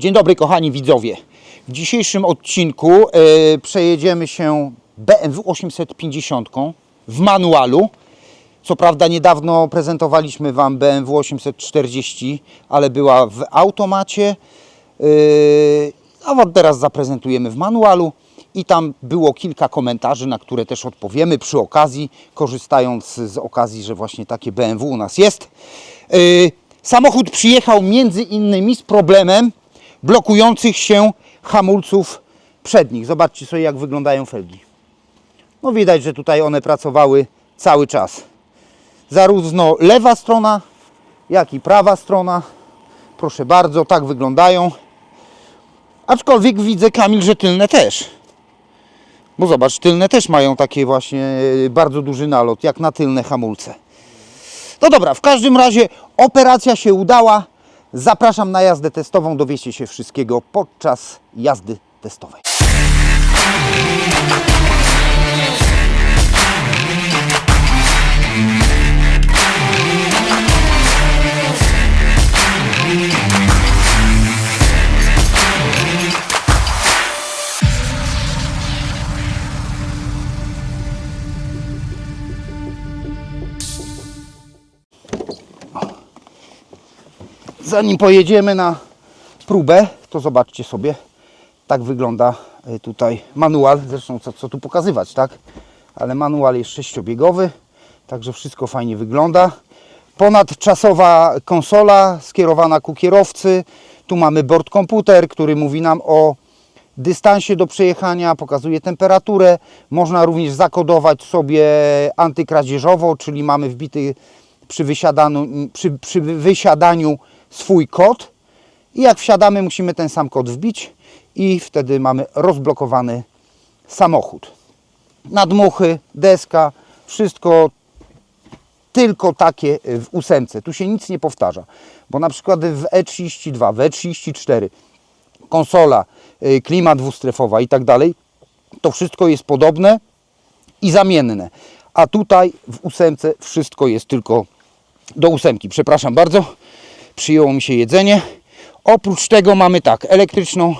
Dzień dobry kochani widzowie. W dzisiejszym odcinku e, przejedziemy się BMW 850 w manualu. Co prawda niedawno prezentowaliśmy Wam BMW 840, ale była w automacie. E, a Wam teraz zaprezentujemy w manualu. I tam było kilka komentarzy, na które też odpowiemy przy okazji, korzystając z okazji, że właśnie takie BMW u nas jest. E, Samochód przyjechał między innymi z problemem blokujących się hamulców przednich. Zobaczcie sobie, jak wyglądają felgi. No widać, że tutaj one pracowały cały czas. Zarówno lewa strona, jak i prawa strona. Proszę bardzo, tak wyglądają. Aczkolwiek widzę, Kamil, że tylne też. Bo zobacz, tylne też mają takie właśnie e, bardzo duży nalot, jak na tylne hamulce. No dobra, w każdym razie operacja się udała. Zapraszam na jazdę testową. Dowiecie się wszystkiego podczas jazdy testowej. Zanim pojedziemy na próbę, to zobaczcie sobie, tak wygląda y, tutaj manual. Zresztą co, co tu pokazywać, tak? Ale manual jest sześciobiegowy, także wszystko fajnie wygląda. Ponadczasowa konsola skierowana ku kierowcy. Tu mamy bord komputer, który mówi nam o dystansie do przejechania, pokazuje temperaturę. Można również zakodować sobie antykradzieżowo, czyli mamy wbity przy wysiadaniu, przy, przy wysiadaniu swój kod i jak wsiadamy musimy ten sam kod wbić i wtedy mamy rozblokowany samochód. Nadmuchy, deska, wszystko tylko takie w ósemce. Tu się nic nie powtarza, bo na przykład w E32, w E34 konsola, y, klima dwustrefowa i tak dalej, to wszystko jest podobne i zamienne. A tutaj w ósemce wszystko jest tylko do ósemki. Przepraszam bardzo, przyjęło mi się jedzenie. Oprócz tego mamy tak, elektryczną,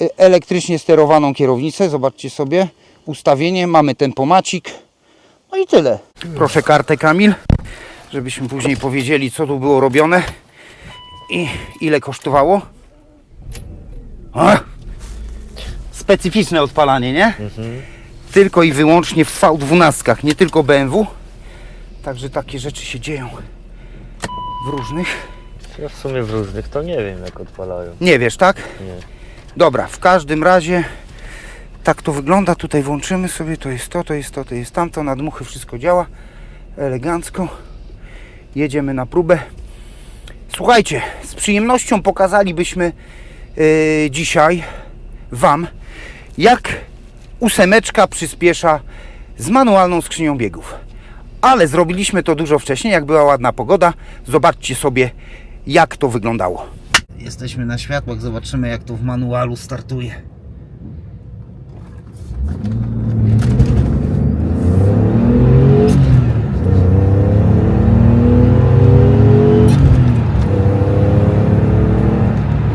y, elektrycznie sterowaną kierownicę. Zobaczcie sobie, ustawienie, mamy tempomacik. No i tyle. Proszę kartę Kamil, żebyśmy później powiedzieli co tu było robione i ile kosztowało. A! Specyficzne odpalanie, nie? Tylko i wyłącznie w V12, nie tylko BMW. Także takie rzeczy się dzieją w różnych. Ja w sumie w różnych to nie wiem jak odpalają. Nie wiesz, tak? Nie. Dobra, w każdym razie tak to wygląda. Tutaj włączymy sobie, to jest to, to jest to, to jest tamto. Nadmuchy, wszystko działa elegancko. Jedziemy na próbę. Słuchajcie, z przyjemnością pokazalibyśmy yy, dzisiaj Wam, jak ósemeczka przyspiesza z manualną skrzynią biegów. Ale zrobiliśmy to dużo wcześniej, jak była ładna pogoda. Zobaczcie sobie, jak to wyglądało. Jesteśmy na światłach, zobaczymy jak to w manualu startuje.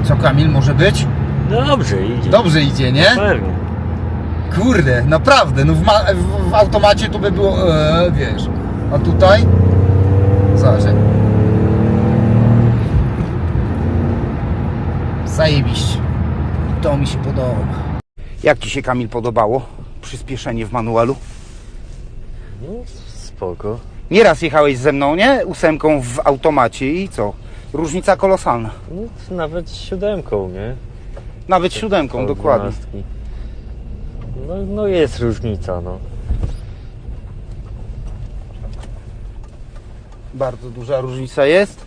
I Co Kamil może być? Dobrze idzie. Dobrze idzie, nie? Pewnie. Kurde, naprawdę, no w, ma- w, w automacie to by było, e, wiesz, a tutaj, zobacz. Zajebiście, to mi się podoba. Jak Ci się Kamil podobało przyspieszenie w manualu? No spoko. Nieraz jechałeś ze mną, nie? Ósemką w automacie i co? Różnica kolosalna. No nawet siódemką, nie? Nawet siódemką, dokładnie. dwunastki. No, no jest różnica, no. Bardzo duża różnica jest.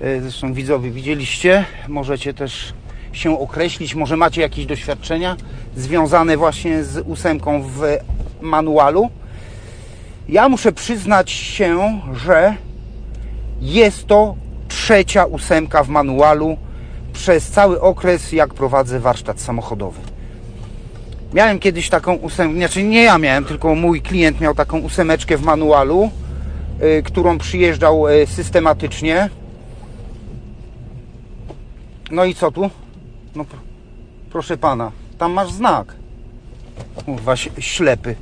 E, Zresztą widzowie widzieliście, możecie też się określić, może macie jakieś doświadczenia związane właśnie z ósemką w manualu. Ja muszę przyznać się, że jest to trzecia ósemka w manualu przez cały okres, jak prowadzę warsztat samochodowy. Miałem kiedyś taką ósemkę, znaczy nie ja miałem, tylko mój klient miał taką ósemeczkę w manualu, y, którą przyjeżdżał y, systematycznie. No i co tu? No pr- proszę pana, tam masz znak. Kurwa, ślepy.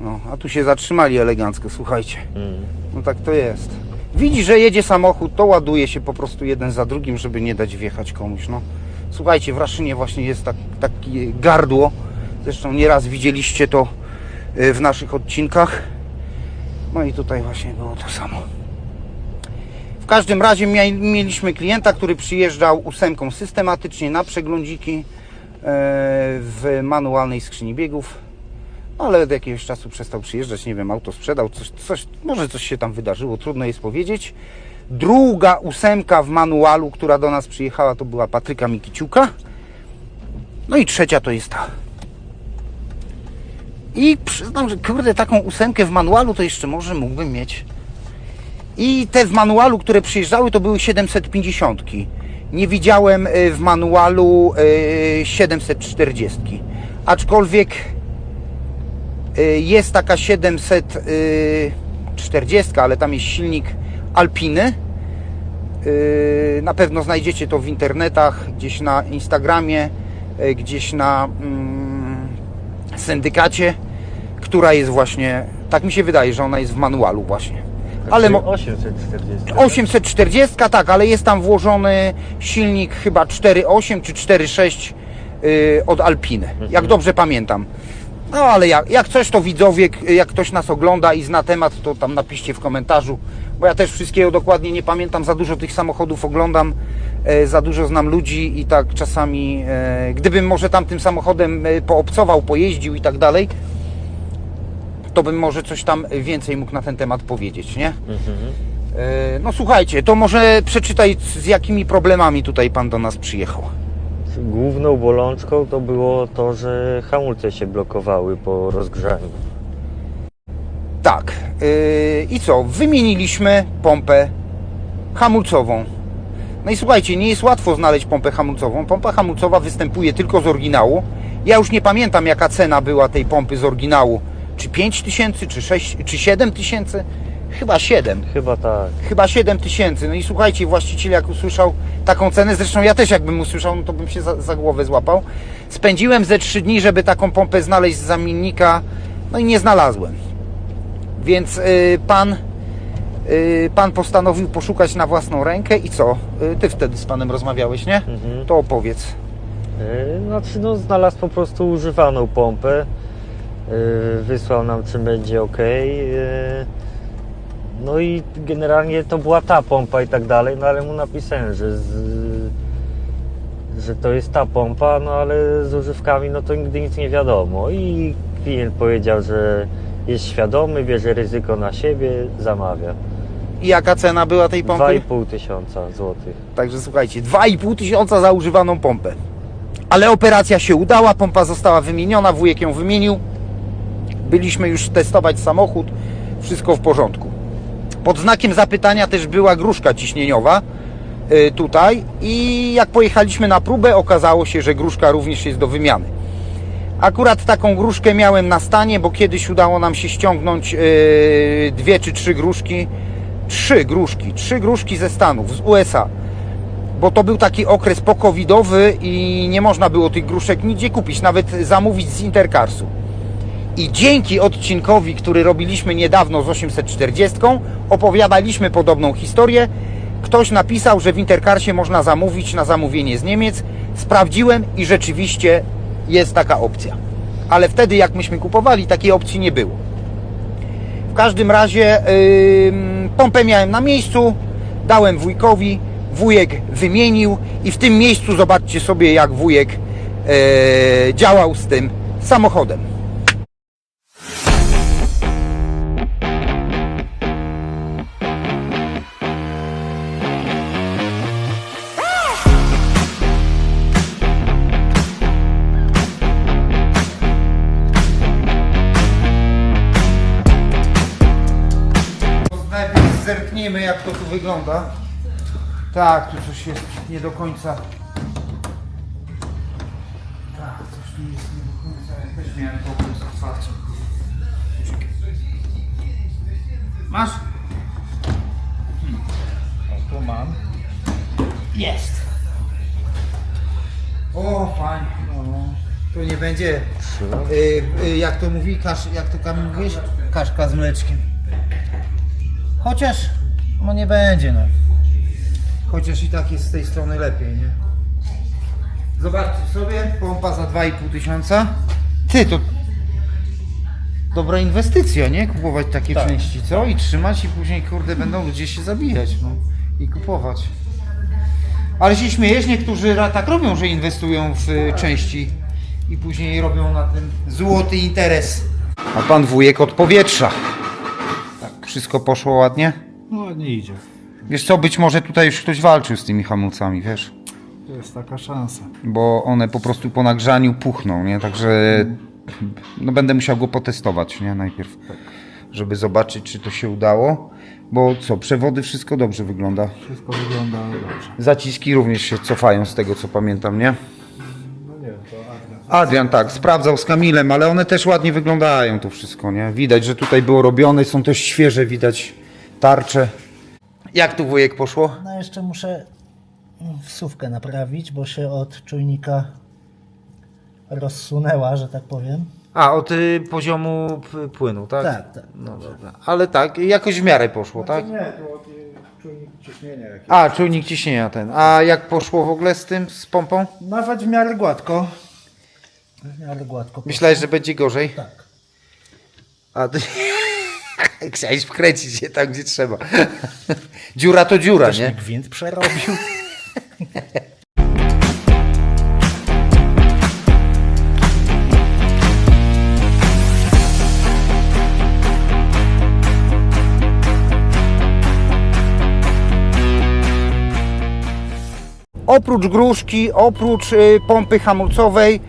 No, a tu się zatrzymali elegancko, słuchajcie. Mm. No tak to jest. Widzi, że jedzie samochód, to ładuje się po prostu jeden za drugim, żeby nie dać wjechać komuś. No. Słuchajcie, w Raszynie właśnie jest tak, takie gardło. Zresztą nieraz widzieliście to y, w naszych odcinkach. No i tutaj właśnie było to samo. W każdym razie mieliśmy klienta, który przyjeżdżał ósemką systematycznie na przeglądziki e, w manualnej skrzyni biegów. No, ale od jakiegoś czasu przestał przyjeżdżać, nie wiem, auto sprzedał, coś, coś, może coś się tam wydarzyło, trudno jest powiedzieć. Druga ósemka w manualu, która do nas przyjechała, to była Patryka Mikiciuka. No i trzecia to jest ta. I przyznam, że kurde, taką ósemkę w manualu to jeszcze może mógłbym mieć. I te w manualu, które przyjeżdżały, to były 750. Nie widziałem y, w manualu y, 740. Aczkolwiek y, jest taka 740, ale tam jest silnik Alpiny. Y, Na pewno znajdziecie to w internetach, gdzieś na Instagramie, y, gdzieś na mm, syndykacie, która jest właśnie, tak mi się wydaje, że ona jest w manualu właśnie. Ale mo- 840. 840, tak, ale jest tam włożony silnik chyba 4.8 czy 4.6 yy, od Alpiny, jak dobrze pamiętam. No ale jak, jak coś to widzowie, jak ktoś nas ogląda i zna temat, to tam napiszcie w komentarzu, bo ja też wszystkiego dokładnie nie pamiętam, za dużo tych samochodów oglądam, e, za dużo znam ludzi i tak czasami, e, gdybym może tam tym samochodem e, poobcował, pojeździł i tak dalej, to bym może coś tam więcej mógł na ten temat powiedzieć, nie? Mhm. No słuchajcie, to może przeczytaj z jakimi problemami tutaj pan do nas przyjechał. Główną bolączką to było to, że hamulce się blokowały po rozgrzaniu. Tak. e, I co? Wymieniliśmy pompę hamulcową. No i słuchajcie, nie jest łatwo znaleźć pompę hamulcową. Pompa hamulcowa występuje tylko z oryginału. Ja już nie pamiętam jaka cena była tej pompy z oryginału. Czy 5 tysięcy, czy 6, czy 7 tysięcy? Chyba 7. Chyba tak. chyba 7 tysięcy. No i słuchajcie, właściciel jak usłyszał taką cenę, zresztą ja też jakbym usłyszał, no to bym się za, za głowę złapał. Spędziłem ze 3 dni, żeby taką pompę znaleźć z zamiennika, no i nie znalazłem. Więc y, pan, y, pan postanowił poszukać na własną rękę i co? Y, ty wtedy z panem rozmawiałeś, nie? Mhm. To opowiedz. Yy, Znaczy, no, znalazł po prostu używaną pompę. Yy, Wysłał nam, czy będzie ok. No i generalnie to była ta pompa i tak dalej, no ale mu napisałem, że, z, że to jest ta pompa, no ale z używkami no to nigdy nic nie wiadomo. I klient powiedział, że jest świadomy, bierze ryzyko na siebie, zamawia. I jaka cena była tej pompy? 2,5 tysiąca złotych. Także słuchajcie, 2,5 tysiąca za używaną pompę. Ale operacja się udała, pompa została wymieniona, wujek ją wymienił. Byliśmy już testować samochód, wszystko w porządku. Pod znakiem zapytania też była gruszka ciśnieniowa y, tutaj i jak pojechaliśmy na próbę, okazało się, że gruszka również jest do wymiany. Akurat taką gruszkę miałem na stanie, bo kiedyś udało nam się ściągnąć yy, dwie czy trzy gruszki. Trzy gruszki, trzy gruszki ze Stanów, z USA. Bo to był taki okres pokowidowy i nie można było tych gruszek nigdzie kupić, nawet zamówić z Intercarsu. I dzięki odcinkowi, który robiliśmy niedawno z 840, opowiadaliśmy podobną historię. Ktoś napisał, że w Intercarsie można zamówić na zamówienie z Niemiec. Sprawdziłem i rzeczywiście jest taka opcja. Ale wtedy, jak myśmy kupowali, takiej opcji nie było. W każdym razie ym, pompę miałem na miejscu, dałem wujkowi, wujek wymienił i w tym miejscu zobaczcie sobie, jak wujek e, działał z tym samochodem. jak to tu wygląda. Tak, tu coś jest nie do końca. Tak, coś tu jest nie do końca. Ja też miałem problem z otwarciem. Masz? Hmm. O, tu mam. Jest! O, fajnie. No. To nie będzie, y, y, jak to mówi, kasz, jak to Kamil mówisz? Kaszka z mleczkiem. Chociaż no nie będzie, no. Chociaż i tak jest z tej strony lepiej, nie? Zobaczcie sobie, pompa za 2,5 tysiąca. Ty, to dobra inwestycja, nie? Kupować takie części, co? I trzymać i później, kurde, będą ludzie się zabijać, no. I kupować. Ale się śmiejesz, niektórzy ra- tak robią, że inwestują w y, części i później robią na tym złoty interes. A pan wujek od powietrza. Tak, wszystko poszło ładnie? No nie idzie. Wiesz co, być może tutaj już ktoś walczył z tymi hamulcami, wiesz? To jest taka szansa. Bo one po prostu po nagrzaniu puchną, nie? Także no będę musiał go potestować, nie? Najpierw, żeby zobaczyć, czy to się udało. Bo co, przewody, wszystko dobrze wygląda. Wszystko wygląda dobrze. Zaciski również się cofają z tego, co pamiętam, nie? No nie, to Adrian. Adrian tak, sprawdzał z Kamilem, ale one też ładnie wyglądają to wszystko, nie? Widać, że tutaj było robione, są też świeże, widać tarcze. Jak tu wujek poszło? No jeszcze muszę wsówkę naprawić, bo się od czujnika rozsunęła, że tak powiem. A, od y, poziomu p- płynu, tak? Tak, tak. No dobra. Ale tak, jakoś w miarę poszło, tak? Nie, to od y, czujnik ciśnienia. A, czujnik ciśnienia ten. A jak poszło w ogóle z tym, z pompą? Nawet w miarę gładko. W miarę gładko. Myślałeś, że będzie gorzej? Tak. A ty... Chciałeś wkręcić się tam, gdzie trzeba. dziura to dziura, Też nie? gwint przerobił. Oprócz gruszki, oprócz y, pompy hamulcowej,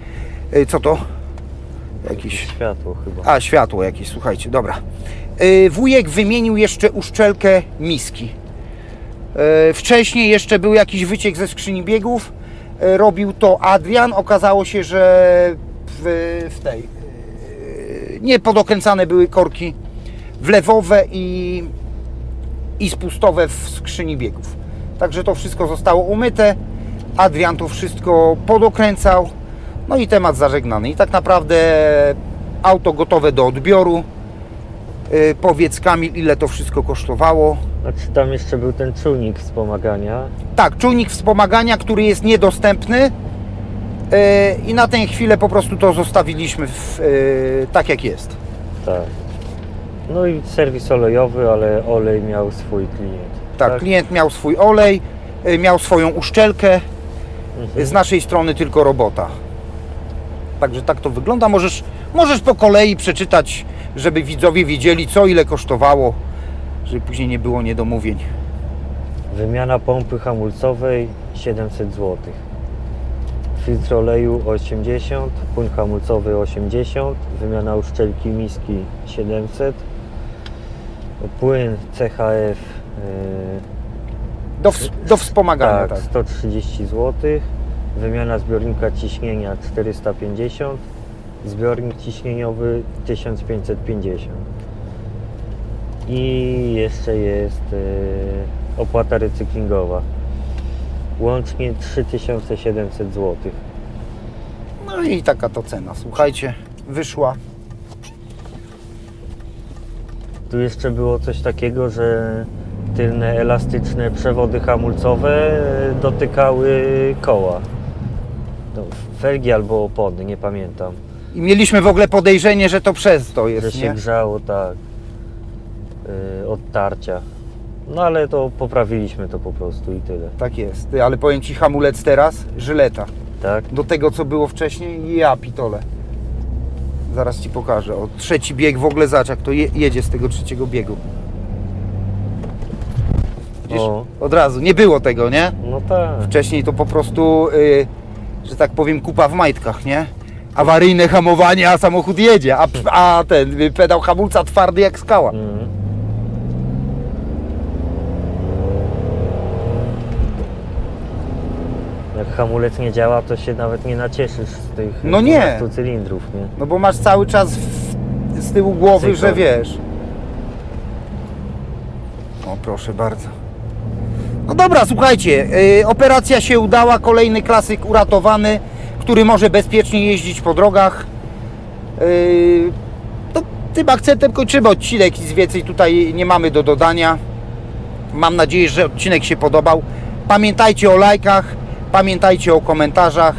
y, co to? Jakiś. Światło chyba. A, światło jakieś, słuchajcie, dobra. Y, wujek wymienił jeszcze uszczelkę miski. Y, wcześniej jeszcze był jakiś wyciek ze skrzyni biegów. Y, robił to Adrian. Okazało się, że w, w tej. y, nie podokręcane były korki wlewowe i, i spustowe w skrzyni biegów. Także to wszystko zostało umyte. Adrian to wszystko podokręcał. No i temat zażegnany. I tak naprawdę auto gotowe do odbioru. Yy, Powiedz Kamil, ile to wszystko kosztowało. Znaczy tam jeszcze był ten czujnik wspomagania. Tak, czujnik wspomagania, który jest niedostępny. Yy, I na tę chwilę po prostu to zostawiliśmy w, yy, tak jak jest. Tak. No i serwis olejowy, ale olej miał swój klient. Tak, klient miał swój olej, miał swoją uszczelkę. Mhm. Z naszej strony tylko robota. Także tak to wygląda. Możesz, możesz po kolei przeczytać, żeby widzowie wiedzieli, co ile kosztowało, żeby później nie było niedomówień. Wymiana pompy hamulcowej 700 zł. Filtr oleju 80, płyn hamulcowy 80, wymiana uszczelki miski 700, płyn CHF Do, ws- do yy, wspomagania, tak, tak. 130 zł, wymiana zbiornika ciśnienia 450, zbiornik ciśnieniowy 1550. I jeszcze jest yy, opłata recyklingowa. Łącznie 3700 zł. No i taka to cena. Słuchajcie, wyszła. Tu jeszcze było coś takiego, że tylne elastyczne przewody hamulcowe e, dotykały koła. No, felgi albo opony, nie pamiętam. I mieliśmy w ogóle podejrzenie, że to przez to Że jest, się nie? grzało tak yy, od tarcia. No ale to poprawiliśmy to po prostu i tyle. Tak jest. Ty, ale powiem Ci, hamulec teraz, żyleta. Tak? Do tego, co było wcześniej, ja pitole. Zaraz Ci pokażę. O, trzeci bieg w ogóle, zobacz jak to je, jedzie z tego trzeciego biegu. Widzisz? O. Od razu. Nie było tego, nie? No tak. Wcześniej to po prostu, y, że tak powiem, kupa w majtkach, nie? Awaryjne hamowanie, a samochód jedzie, a, a ten y, pedał hamulca twardy jak skała. Mhm. Jak hamulec nie działa, to się nawet nie nacieszysz z tych No nie. 12 cylindrów, nie? No bo masz cały czas w, z tyłu głowy, Cykl. że wiesz. O, proszę bardzo. No dobra, słuchajcie, y, operacja się udała, kolejny klasyk uratowany, który może bezpiecznie jeździć po drogach. Y, to tym akcentem kończymy odcinek, nic więcej tutaj nie mamy do dodania. Mam nadzieję, że odcinek się podobał. Pamiętajcie o lajkach, pamiętajcie o komentarzach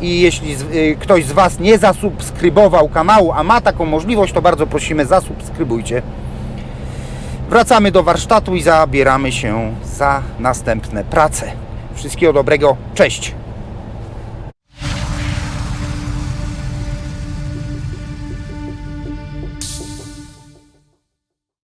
i jeśli z, y, ktoś z Was nie zasubskrybował kanału, a ma taką możliwość, to bardzo prosimy zasubskrybujcie. Wracamy do warsztatu i zabieramy się za następne prace. Wszystkiego dobrego, cześć!